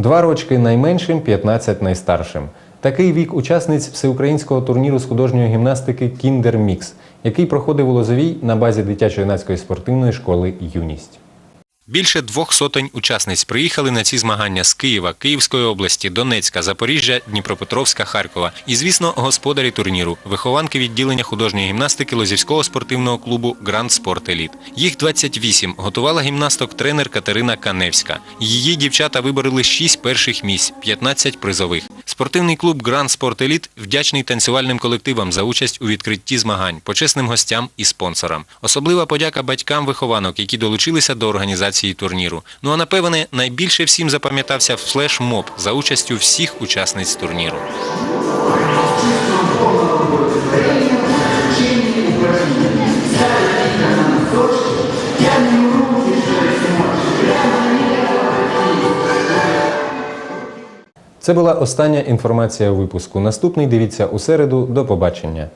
Два рочки найменшим, 15 найстаршим. Такий вік учасниць всеукраїнського турніру з художньої гімнастики Кіндер Мікс, який проходив у Лозовій на базі дитячо-юнацької спортивної школи Юність. Більше двох сотень учасниць приїхали на ці змагання з Києва, Київської області, Донецька, Запоріжжя, Дніпропетровська, Харкова. І, звісно, господарі турніру, вихованки відділення художньої гімнастики Лозівського спортивного клубу Гранд Спорт Еліт. Їх 28. Готувала гімнасток тренер Катерина Каневська. Її дівчата вибороли 6 перших місць, 15 призових. Спортивний клуб Гранд Спорт Еліт вдячний танцювальним колективам за участь у відкритті змагань, почесним гостям і спонсорам. Особлива подяка батькам вихованок, які долучилися до організації турніру. Ну а напевне, найбільше всім запам'ятався флешмоб за участю всіх учасниць турніру. Це була остання інформація випуску. Наступний дивіться у середу. До побачення.